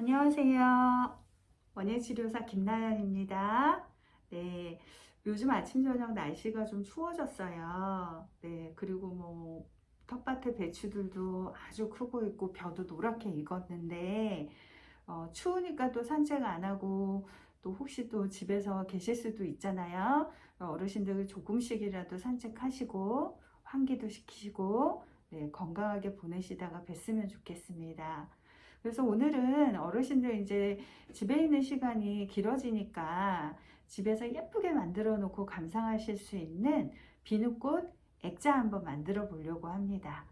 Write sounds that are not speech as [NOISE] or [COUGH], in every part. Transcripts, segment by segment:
안녕하세요. 원예치료사 김나연입니다. 네, 요즘 아침 저녁 날씨가 좀 추워졌어요. 네, 그리고 뭐 텃밭에 배추들도 아주 크고 있고 벼도 노랗게 익었는데 어, 추우니까 또 산책 안 하고 또 혹시 또 집에서 계실 수도 있잖아요. 어르신들 조금씩이라도 산책하시고 환기도 시키시고 네, 건강하게 보내시다가 뵀으면 좋겠습니다. 그래서 오늘은 어르신들 이제 집에 있는 시간이 길어지니까 집에서 예쁘게 만들어 놓고 감상하실 수 있는 비누꽃 액자 한번 만들어 보려고 합니다.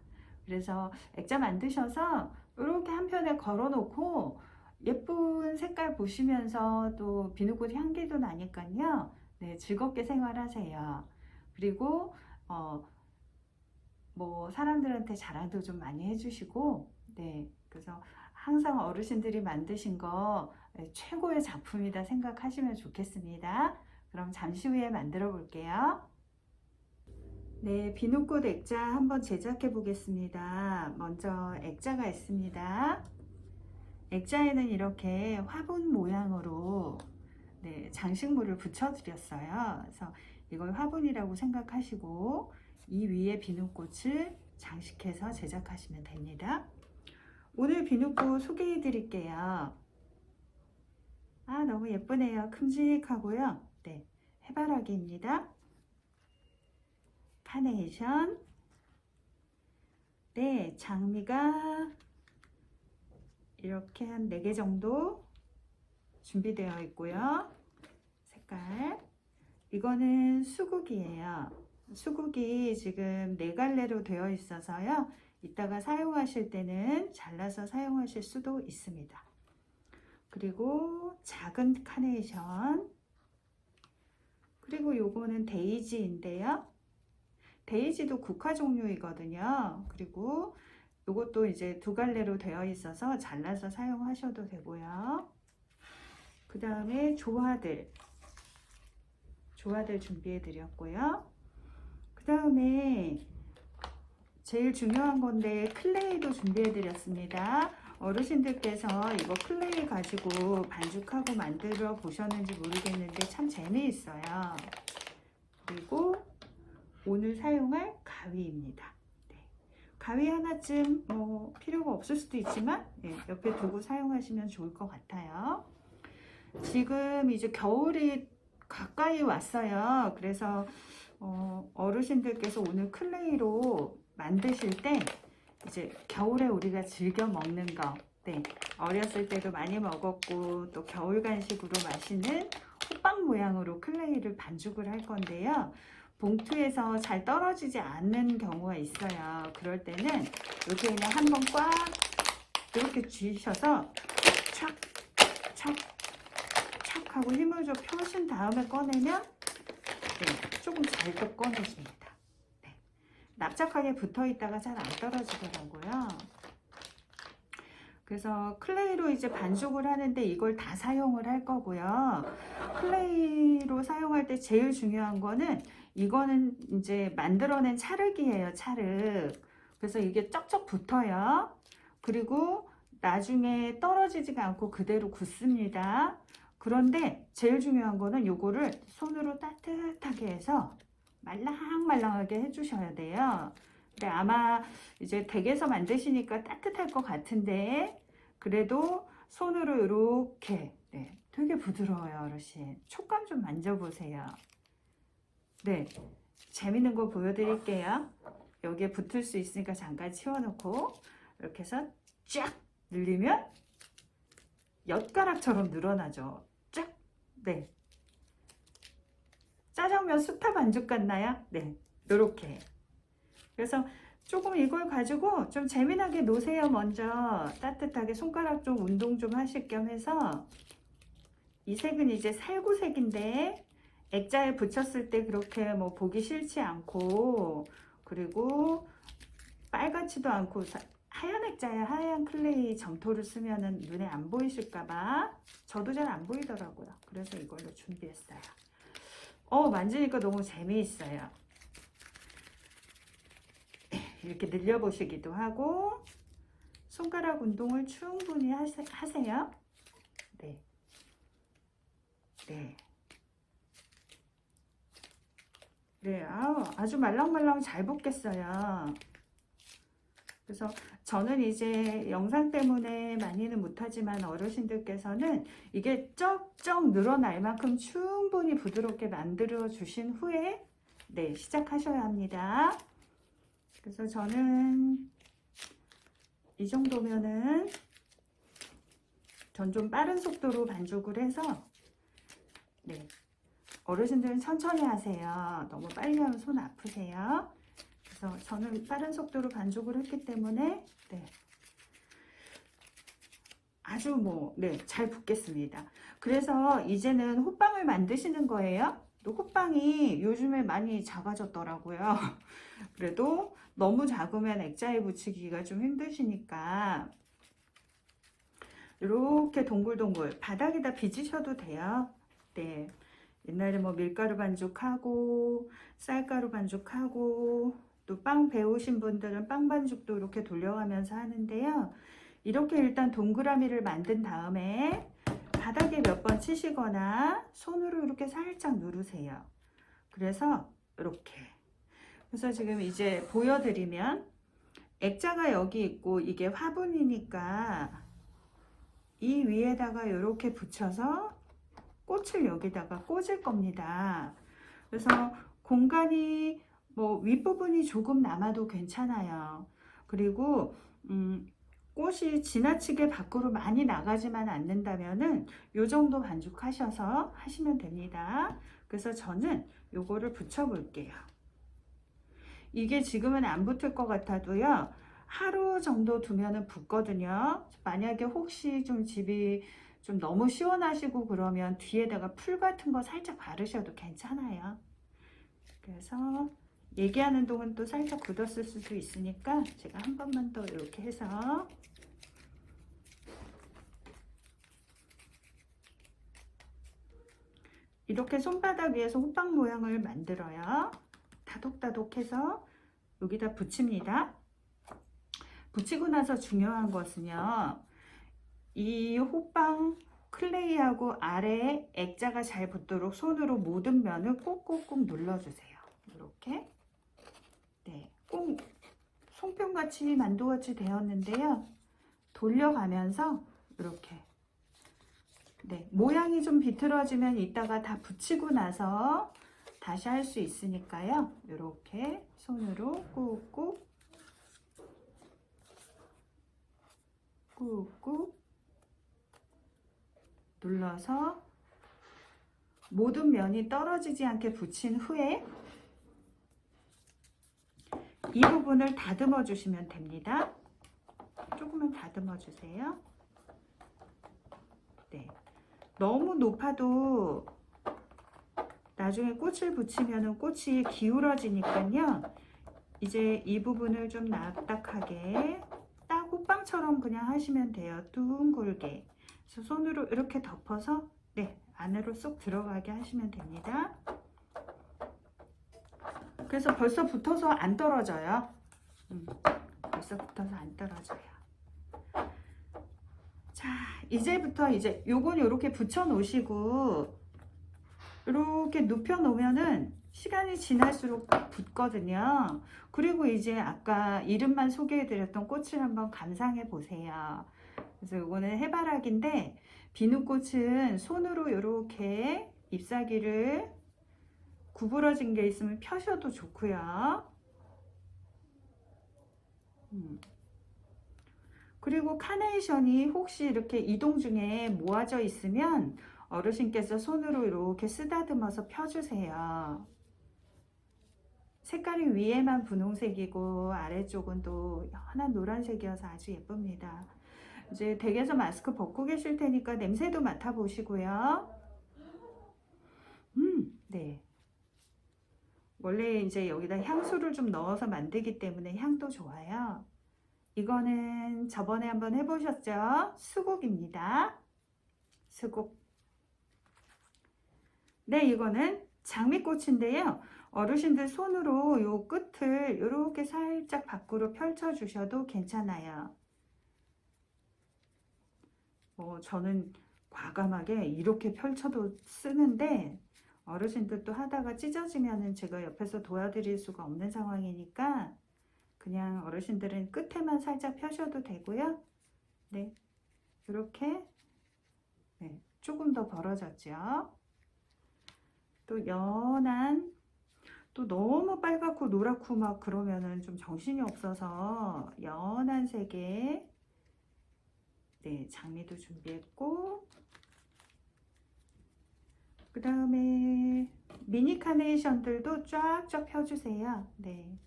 그래서 액자 만드셔서 이렇게 한 편에 걸어 놓고 예쁜 색깔 보시면서 또 비누꽃 향기도 나니까요. 네, 즐겁게 생활하세요. 그리고 어, 뭐 사람들한테 자랑도 좀 많이 해주시고, 네, 그래서 항상 어르신들이 만드신 거 네, 최고의 작품이다 생각하시면 좋겠습니다. 그럼 잠시 후에 만들어 볼게요. 네, 비누꽃 액자 한번 제작해 보겠습니다. 먼저 액자가 있습니다. 액자에는 이렇게 화분 모양으로 네, 장식물을 붙여드렸어요. 그래서 이걸 화분이라고 생각하시고 이 위에 비누꽃을 장식해서 제작하시면 됩니다. 오늘 비누꽃 소개해 드릴게요. 아, 너무 예쁘네요. 큼직하고요. 네, 해바라기입니다. 카네이션. 네, 장미가 이렇게 한 4개 정도 준비되어 있고요. 색깔. 이거는 수국이에요. 수국이 지금 네 갈래로 되어 있어서요. 이따가 사용하실 때는 잘라서 사용하실 수도 있습니다. 그리고 작은 카네이션 그리고 요거는 데이지인데요. 데이지도 국화 종류이거든요. 그리고 요것도 이제 두 갈래로 되어 있어서 잘라서 사용하셔도 되고요. 그 다음에 조화들 조화들 준비해 드렸고요. 그 다음에 제일 중요한 건데 클레이도 준비해 드렸습니다. 어르신들께서 이거 클레이 가지고 반죽하고 만들어 보셨는지 모르겠는데 참 재미있어요. 그리고 오늘 사용할 가위입니다. 네. 가위 하나쯤 뭐 필요가 없을 수도 있지만 네, 옆에 두고 사용하시면 좋을 것 같아요. 지금 이제 겨울이 가까이 왔어요. 그래서 어, 어르신들께서 오늘 클레이로 만드실 때 이제 겨울에 우리가 즐겨 먹는 거, 네, 어렸을 때도 많이 먹었고 또 겨울 간식으로 마시는 호빵 모양으로 클레이를 반죽을 할 건데요. 봉투에서 잘 떨어지지 않는 경우가 있어요. 그럴 때는 이렇게 그냥 한번 꽉 이렇게 쥐셔서 착, 착, 착 하고 힘을 좀 펴신 다음에 꺼내면 네, 조금 잘또 꺼내집니다. 네. 납작하게 붙어 있다가 잘 안 떨어지더라고요. 그래서 클레이로 이제 반죽을 하는데 이걸 다 사용을 할 거고요. 클레이로 사용할 때 제일 중요한 거는 이거는 이제 만들어낸 찰흙이에요. 찰흙. 그래서 이게 쩍쩍 붙어요. 그리고 나중에 떨어지지가 않고 그대로 굳습니다. 그런데 제일 중요한 거는 요거를 손으로 따뜻하게 해서 말랑말랑하게 해주셔야 돼요. 근데 아마 이제 댁에서 만드시니까 따뜻할 것 같은데 그래도 손으로 이렇게 네, 되게 부드러워요 어르신 촉감 좀 만져보세요 네 재밌는 거 보여드릴게요 여기에 붙을 수 있으니까 잠깐 치워놓고 이렇게 해서 쫙 늘리면 엿가락처럼 늘어나죠 쫙 네. 짜장면 수타 반죽 같나요? 네 이렇게 그래서 조금 이걸 가지고 좀 재미나게 놓으세요. 먼저 따뜻하게 손가락 좀 운동 좀 하실 겸 해서 이 색은 이제 살구색인데 액자에 붙였을 때 그렇게 뭐 보기 싫지 않고 그리고 빨갛지도 않고 하얀 액자에 하얀 클레이 점토를 쓰면은 눈에 안 보이실까봐 저도 잘 안 보이더라고요. 그래서 이걸로 준비했어요. 어 만지니까 너무 재미있어요. [CLEARS THROAT] 이렇게 늘려보시기도 하고 손가락 운동을 충분히 하세, 하세요. 네. 네. 네, 아우, 아주 말랑말랑 잘 붓겠어요. 그래서 저는 이제 영상 때문에 많이는 못하지만 어르신들께서는 이게 쩍쩍 늘어날 만큼 충분히 부드럽게 만들어 주신 후에 네, 시작하셔야 합니다. 그래서 저는 이 정도면은 전 좀 빠른 속도로 반죽을 해서 네, 어르신들은 천천히 하세요. 너무 빨리 하면 손 아프세요. 그래서 저는 빠른 속도로 반죽을 했기 때문에 네. 아주 뭐, 네, 잘 붓겠습니다. 그래서 이제는 호빵을 만드시는 거예요. 또 호빵이 요즘에 많이 작아졌더라고요. [LAUGHS] 그래도 너무 작으면 액자에 붙이기가 좀 힘드시니까 이렇게 동글동글 바닥에다 빚으셔도 돼요. 네. 옛날에 뭐 밀가루 반죽하고 쌀가루 반죽하고 또 빵 배우신 분들은 빵 반죽도 이렇게 돌려가면서 하는데요. 이렇게 일단 동그라미를 만든 다음에 바닥에 몇 번 치시거나 손으로 이렇게 살짝 누르세요. 그래서 이렇게 그래서 지금 이제 보여드리면 액자가 여기 있고 이게 화분이니까 이 위에다가 이렇게 붙여서 꽃을 여기다가 꽂을 겁니다. 그래서 공간이 뭐 윗부분이 조금 남아도 괜찮아요. 그리고 음, 꽃이 지나치게 밖으로 많이 나가지만 않는다면은 요 정도 반죽하셔서 하시면 됩니다. 그래서 저는 요거를 붙여 볼게요. 이게 지금은 안 붙을 것 같아도요. 하루 정도 두면은 붙거든요. 만약에 혹시 좀 집이 좀 너무 시원하시고 그러면 뒤에다가 풀 같은 거 살짝 바르셔도 괜찮아요. 그래서 얘기하는 동안 또 살짝 굳었을 수도 있으니까 제가 한 번만 더 이렇게 해서 이렇게 손바닥 위에서 호빵 모양을 만들어요. 다독다독해서 여기다 붙입니다. 붙이고 나서 중요한 것은요. 이 호빵 클레이하고 아래에 액자가 잘 붙도록 손으로 모든 면을 꾹꾹꾹 눌러주세요. 이렇게 네, 꼭 송편같이 만두같이 되었는데요. 돌려가면서 이렇게 네, 모양이 좀 비틀어지면 이따가 다 붙이고 나서 다시 할 수 있으니까요. 이렇게 손으로 꾹꾹 꾹꾹 눌러서 모든 면이 떨어지지 않게 붙인 후에 이 부분을 다듬어 주시면 됩니다. 조금만 다듬어 주세요. 네. 너무 높아도 나중에 꽃을 붙이면 꽃이 기울어지니까요. 이제 이 부분을 좀 납작하게 딱 호빵처럼 그냥 하시면 돼요. 둥글게. 그래서 손으로 이렇게 덮어서 네 안으로 쏙 들어가게 하시면 됩니다. 그래서 벌써 붙어서 안 떨어져요. 음, 벌써 붙어서 안 떨어져요. 자, 이제부터 이제 요건 이렇게 붙여 놓으시고 이렇게 눕혀 놓으면은 시간이 지날수록 붙거든요. 그리고 이제 아까 이름만 소개해 드렸던 꽃을 한번 감상해 보세요. 그래서 이거는 해바라기인데 비누꽃은 손으로 이렇게 잎사귀를 구부러진 게 있으면 펴셔도 좋고요. 음. 그리고 카네이션이 혹시 이렇게 이동 중에 모아져 있으면 어르신께서 손으로 이렇게 쓰다듬어서 펴주세요. 색깔이 위에만 분홍색이고 아래쪽은 또 연한 노란색이어서 아주 예쁩니다. 이제 댁에서 마스크 벗고 계실 테니까 냄새도 맡아보시고요. 음, 네. 원래 이제 여기다 향수를 좀 넣어서 만들기 때문에 향도 좋아요. 이거는 저번에 한번 해보셨죠? 수국입니다. 수국. 네, 이거는 장미꽃인데요. 어르신들 손으로 요 끝을 이렇게 살짝 밖으로 펼쳐 주셔도 괜찮아요. 뭐 저는 과감하게 이렇게 펼쳐도 쓰는데 어르신들 또 하다가 찢어지면은 제가 옆에서 도와드릴 수가 없는 상황이니까 그냥 어르신들은 끝에만 살짝 펴셔도 되고요. 네, 이렇게 네, 조금 더 벌어졌죠. 또 연한 또 너무 빨갛고 노랗고 막 그러면은 좀 정신이 없어서 연한 색의 네, 장미도 준비했고 그 다음에 미니 카네이션들도 쫙쫙 펴주세요. 네.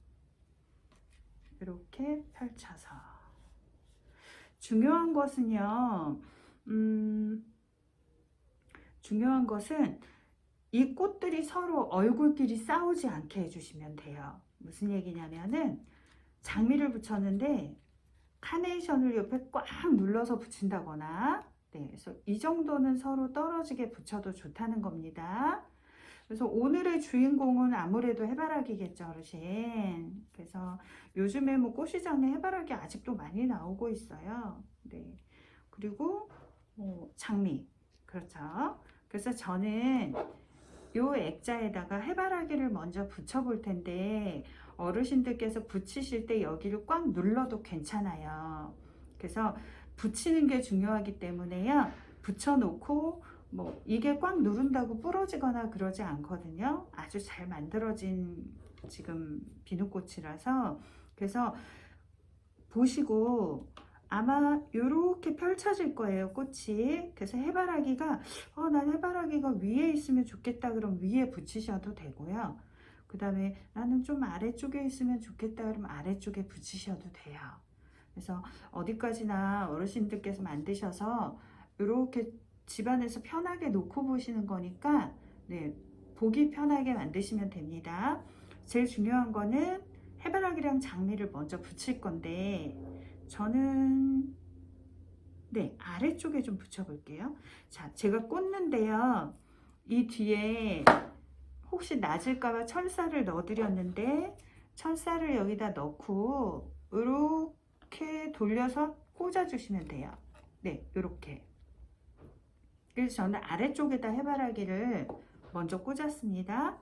이렇게 펼쳐서 중요한 것은요, 음, 중요한 것은 이 꽃들이 서로 얼굴끼리 싸우지 않게 해주시면 돼요. 무슨 얘기냐면은 장미를 붙였는데 카네이션을 옆에 꽉 눌러서 붙인다거나 네, 그래서 이 정도는 서로 떨어지게 붙여도 좋다는 겁니다. 그래서 오늘의 주인공은 아무래도 해바라기겠죠, 어르신. 그래서 요즘에 뭐 꽃시장에 해바라기 아직도 많이 나오고 있어요. 네. 그리고 뭐 장미. 그렇죠. 그래서 저는 요 액자에다가 해바라기를 먼저 붙여 볼 텐데 어르신들께서 붙이실 때 여기를 꽉 눌러도 괜찮아요. 그래서 붙이는 게 중요하기 때문에요. 붙여놓고 뭐 이게 꽉 누른다고 부러지거나 그러지 않거든요. 아주 잘 만들어진 지금 비누꽃이라서. 그래서 보시고 아마 이렇게 펼쳐질 거예요 꽃이. 그래서 해바라기가 어 난 해바라기가 위에 있으면 좋겠다. 그럼 위에 붙이셔도 되고요. 그 다음에 나는 좀 아래쪽에 있으면 좋겠다. 그러면 아래쪽에 붙이셔도 돼요 그래서 어디까지나 어르신들께서 만드셔서 이렇게 집안에서 편하게 놓고 보시는 거니까 네, 보기 편하게 만드시면 됩니다. 제일 중요한 거는 해바라기랑 장미를 먼저 붙일 건데 저는 네 아래쪽에 좀 붙여볼게요. 자 제가 꽂는데요. 이 뒤에 혹시 낮을까봐 철사를 넣어드렸는데 철사를 여기다 넣고 이렇게 돌려서 꽂아주시면 돼요 네 이렇게 그래서 저는 아래쪽에다 해바라기를 먼저 꽂았습니다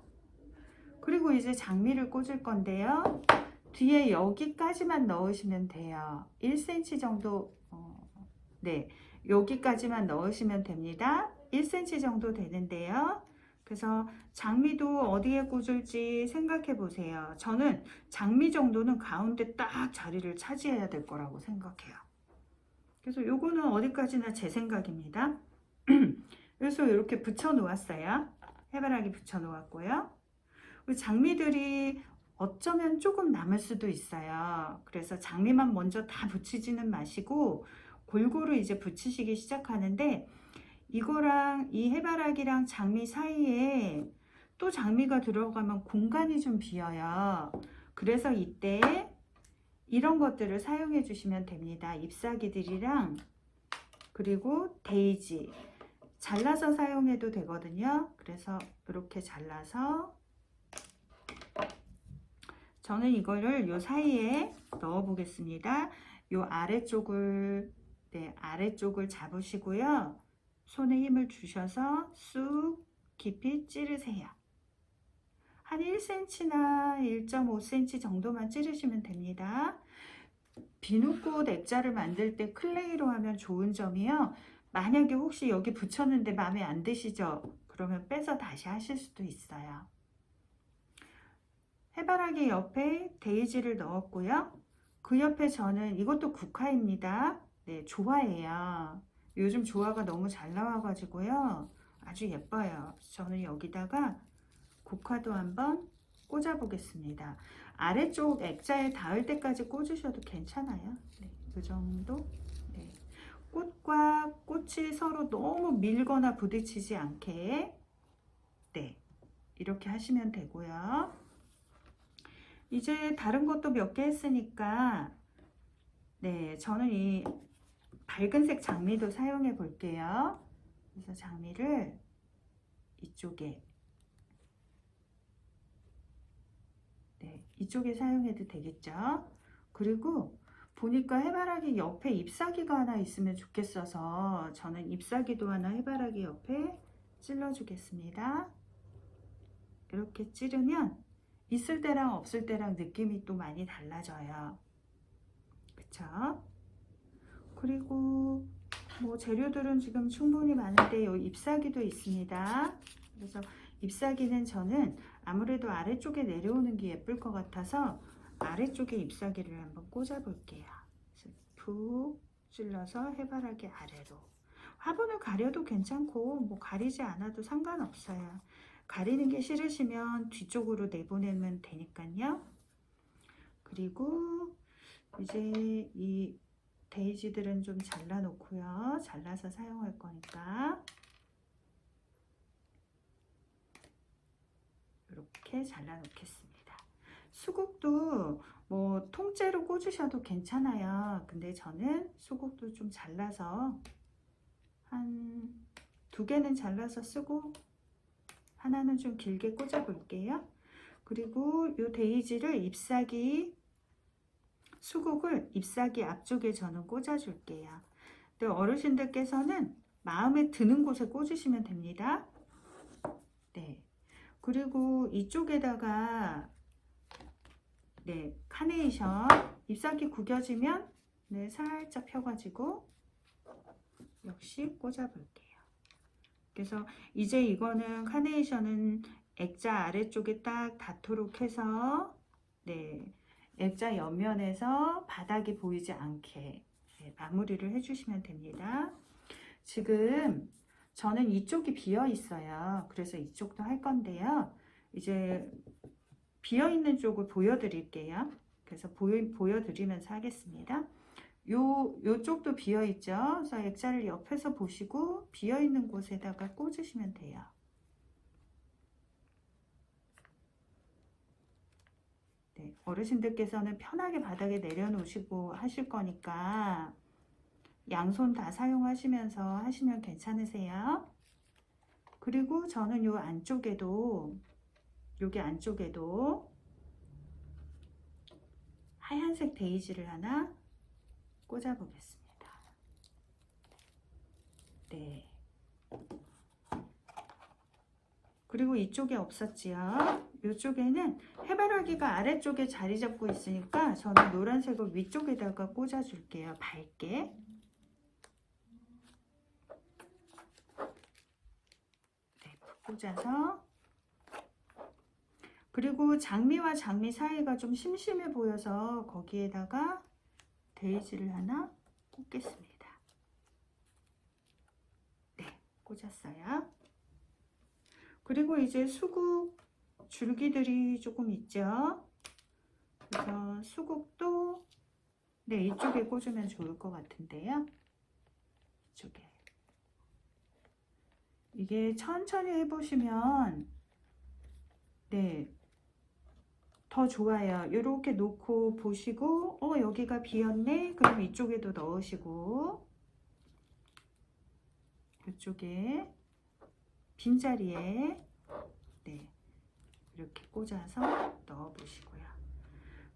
그리고 이제 장미를 꽂을 건데요 뒤에 여기까지만 넣으시면 돼요. 1cm 정도, 어, 네, 여기까지만 넣으시면 됩니다. 1cm 정도 되는데요. 그래서 장미도 어디에 꽂을지 생각해 보세요. 저는 장미 정도는 가운데 딱 자리를 차지해야 될 거라고 생각해요. 그래서 요거는 어디까지나 제 생각입니다. [CLEARS THROAT] 그래서 이렇게 붙여 놓았어요. 해바라기 붙여 놓았고요. 장미들이 어쩌면 조금 남을 수도 있어요. 그래서 장미만 먼저 다 붙이지는 마시고 골고루 이제 붙이시기 시작하는데 이거랑 이 해바라기랑 장미 사이에 또 장미가 들어가면 공간이 좀 비어요. 그래서 이때 이런 것들을 사용해 주시면 됩니다. 잎사귀들이랑 그리고 데이지 잘라서 사용해도 되거든요. 그래서 이렇게 잘라서 저는 이거를 요 사이에 넣어 보겠습니다. 요 아래쪽을 네, 아래쪽을 잡으시고요. 손에 힘을 주셔서 쑥 깊이 찌르세요. 한 1cm나 1.5cm 정도만 찌르시면 됩니다. 비누꽃 액자를 만들 때 클레이로 하면 좋은 점이요. 만약에 혹시 여기 붙였는데 마음에 안 드시죠? 그러면 빼서 다시 하실 수도 있어요. 해바라기 옆에 데이지를 넣었고요. 그 옆에 저는 이것도 국화입니다. 네, 조화예요. 요즘 조화가 너무 잘 나와가지고요. 아주 예뻐요. 저는 여기다가 국화도 한번 꽂아 보겠습니다. 아래쪽 액자에 닿을 때까지 꽂으셔도 괜찮아요. 네, 그 정도. 네. 꽃과 꽃이 서로 너무 밀거나 부딪히지 않게 네, 이렇게 하시면 되고요. 이제 다른 것도 몇 개 했으니까 네 저는 이 밝은색 장미도 사용해 볼게요 그래서 장미를 이쪽에 네 이쪽에 사용해도 되겠죠 그리고 보니까 해바라기 옆에 잎사귀가 하나 있으면 좋겠어서 저는 잎사귀도 하나 해바라기 옆에 찔러주겠습니다. 이렇게 찌르면 있을 때랑 없을 때랑 느낌이 또 많이 달라져요. 그쵸? 그리고 뭐 재료들은 지금 충분히 많은데 요 잎사귀도 있습니다. 그래서 잎사귀는 저는 아무래도 아래쪽에 내려오는 게 예쁠 것 같아서 아래쪽에 잎사귀를 한번 꽂아 볼게요. 푹 찔러서 해바라기 아래로. 화분을 가려도 괜찮고 뭐 가리지 않아도 상관없어요. 가리는 게 싫으시면 뒤쪽으로 내보내면 되니까요. 그리고 이제 이 데이지들은 좀 잘라 놓고요. 잘라서 사용할 거니까 이렇게 잘라 놓겠습니다. 수국도 뭐 통째로 꽂으셔도 괜찮아요. 근데 저는 수국도 좀 잘라서 한 두 개는 잘라서 쓰고 하나는 좀 길게 꽂아 볼게요. 그리고 이 데이지를 잎사귀 수국을 잎사귀 앞쪽에 저는 꽂아 줄게요. 근데 어르신들께서는 마음에 드는 곳에 꽂으시면 됩니다. 네. 그리고 이쪽에다가 네, 카네이션 잎사귀 구겨지면 네, 살짝 펴가지고 역시 꽂아 볼게요. 그래서 이제 이거는 카네이션은 액자 아래쪽에 딱 닿도록 해서 네, 액자 옆면에서 바닥이 보이지 않게 네, 마무리를 해주시면 됩니다. 지금 저는 이쪽이 비어 있어요. 그래서 이쪽도 할 건데요. 이제 비어 있는 쪽을 보여드릴게요. 그래서 보여, 보여드리면서 하겠습니다. 요, 요쪽도 비어 있죠. 그래서 액자를 옆에서 보시고 비어 있는 곳에다가 꽂으시면 돼요. 네, 어르신들께서는 편하게 바닥에 내려놓으시고 하실 거니까 양손 다 사용하시면서 하시면 괜찮으세요. 그리고 저는 요 안쪽에도 여기 안쪽에도 하얀색 데이지를 하나 꽂아 보겠습니다. 네. 그리고 이쪽에 없었지요. 이쪽에는 해바라기가 아래쪽에 자리 잡고 있으니까 저는 노란색을 위쪽에다가 꽂아 줄게요. 밝게. 네, 꽂아서 그리고 장미와 장미 사이가 좀 심심해 보여서 거기에다가 데이지를 하나 꽂겠습니다. 네, 꽂았어요. 그리고 이제 수국 줄기들이 조금 있죠. 그래서 수국도 네, 이쪽에 꽂으면 좋을 것 같은데요. 이쪽에. 이게 천천히 해보시면 네, 더 좋아요. 이렇게 놓고 보시고 어 여기가 비었네. 그럼 이쪽에도 넣으시고 이쪽에 빈자리에 네 이렇게 꽂아서 넣어 보시고요.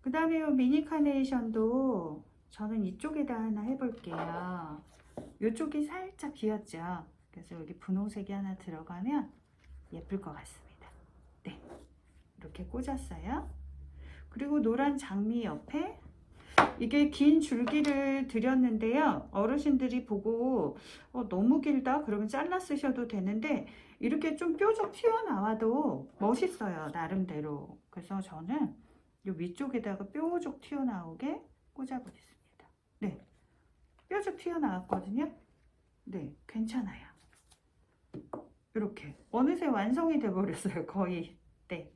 그 다음에 이 미니 카네이션도 저는 이쪽에다 하나 해볼게요. 이쪽이 살짝 비었죠. 그래서 여기 분홍색이 하나 들어가면 예쁠 것 같습니다. 네, 이렇게 꽂았어요. 그리고 노란 장미 옆에 이게 긴 줄기를 드렸는데요. 어르신들이 보고 어, 너무 길다 그러면 잘라 쓰셔도 되는데 이렇게 좀 뾰족 튀어나와도 멋있어요. 나름대로. 그래서 저는 이 위쪽에다가 뾰족 튀어나오게 꽂아보겠습니다. 네. 뾰족 튀어나왔거든요. 네. 괜찮아요. 이렇게. 어느새 완성이 돼 버렸어요. 거의. 네.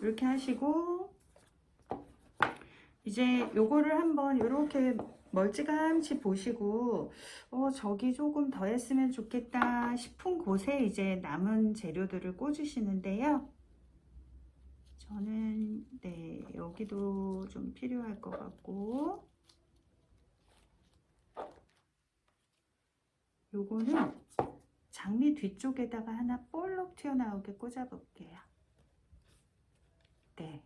이렇게 하시고 이제 요거를 한번 이렇게 멀찌감치 보시고 어 저기 조금 더 했으면 좋겠다 싶은 곳에 이제 남은 재료들을 꽂으시는데요. 저는 네 여기도 좀 필요할 것 같고. 요거는 장미 뒤쪽에다가 하나 볼록 튀어나오게 꽂아 볼게요. 네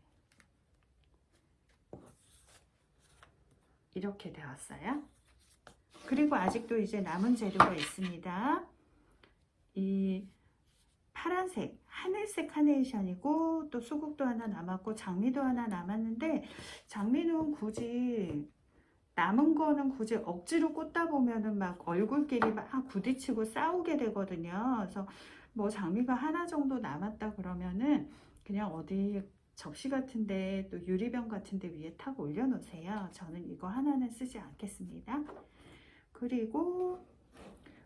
이렇게 되었어요. 그리고 아직도 이제 남은 재료가 있습니다. 이 파란색, 하늘색 카네이션이고 또 수국도 하나 남았고 장미도 하나 남았는데 장미는 굳이 남은 거는 굳이 억지로 꽂다 보면은 막 얼굴끼리 막 부딪히고 싸우게 되거든요. 그래서 뭐 장미가 하나 정도 남았다 그러면은 그냥 어디 접시 같은데 또 유리병 같은데 위에 탁 올려놓으세요. 저는 이거 하나는 쓰지 않겠습니다. 그리고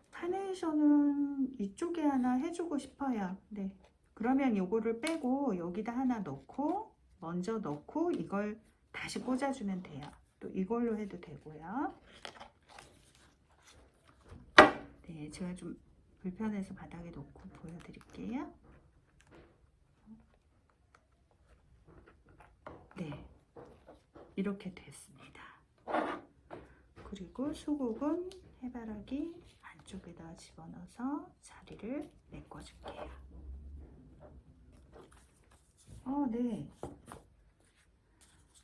카네이션은 이쪽에 하나 해주고 싶어요. 네. 그러면 요거를 빼고 여기다 하나 넣고 먼저 넣고 이걸 다시 꽂아주면 돼요. 또 이걸로 해도 되고요. 네, 제가 좀 불편해서 바닥에 놓고 보여드릴게요. 네, 이렇게 됐습니다. 그리고 수국은 해바라기 안쪽에다 집어넣어서 자리를 메꿔줄게요. 어, 네.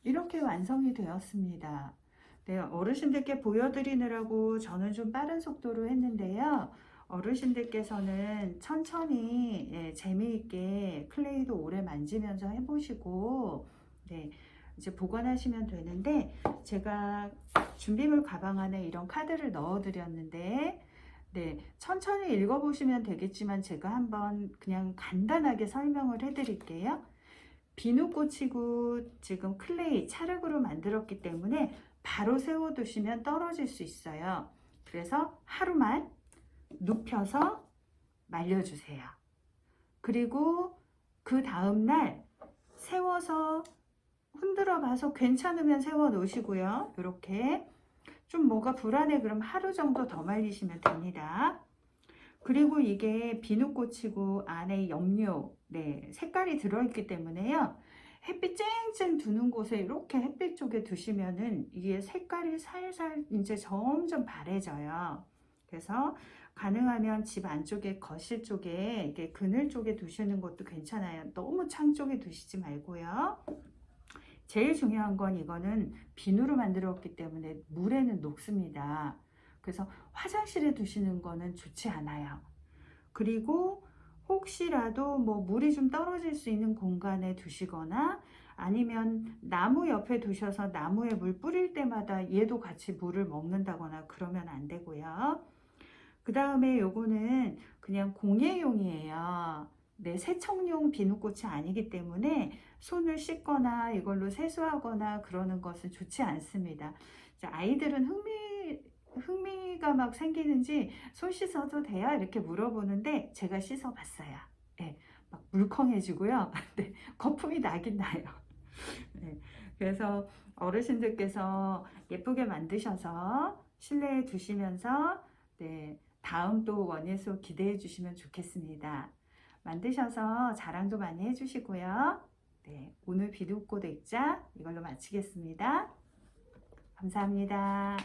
이렇게 완성이 되었습니다. 네, 어르신들께 보여드리느라고 저는 좀 빠른 속도로 했는데요. 어르신들께서는 천천히 예, 재미있게 클레이도 오래 만지면서 해보시고 네, 이제 보관하시면 되는데 제가 준비물 가방 안에 이런 카드를 넣어 드렸는데 네, 천천히 읽어보시면 되겠지만 제가 한번 그냥 간단하게 설명을 해드릴게요. 비누꽃이고 지금 클레이 찰흙으로 만들었기 때문에 바로 세워두시면 떨어질 수 있어요. 그래서 하루만 눕혀서 말려주세요. 그리고 그 다음날 세워서 흔들어 봐서 괜찮으면 세워 놓으시고요. 이렇게 좀 뭐가 불안해 그럼 하루 정도 더 말리시면 됩니다. 그리고 이게 비누꽃이고 안에 염료, 네, 색깔이 들어있기 때문에요. 햇빛 쨍쨍 두는 곳에 이렇게 햇빛 쪽에 두시면은 이게 색깔이 살살 이제 점점 바래져요. 그래서 가능하면 집 안쪽에 거실 쪽에 이게 그늘 쪽에 두시는 것도 괜찮아요. 너무 창 쪽에 두시지 말고요. 제일 중요한 건 이거는 비누로 만들었기 때문에 물에는 녹습니다. 그래서 화장실에 두시는 거는 좋지 않아요. 그리고 혹시라도 뭐 물이 좀 떨어질 수 있는 공간에 두시거나 아니면 나무 옆에 두셔서 나무에 물 뿌릴 때마다 얘도 같이 물을 먹는다거나 그러면 안 되고요. 그 다음에 요거는 그냥 공예용이에요. 네, 세척용 비누꽃이 아니기 때문에 손을 씻거나 이걸로 세수하거나 그러는 것은 좋지 않습니다. 아이들은 흥미, 흥미가 막 생기는지 손 씻어도 돼요? 이렇게 물어보는데 제가 씻어봤어요. 네, 막 물컹해지고요. [LAUGHS] 네, 거품이 나긴 나요. 네, 그래서 어르신들께서 예쁘게 만드셔서 실내에 두시면서 네, 다음 또 원예수 기대해 주시면 좋겠습니다. 만드셔서 자랑도 많이 해주시고요. 네, 오늘 비누꽃 액자 이걸로 마치겠습니다. 감사합니다.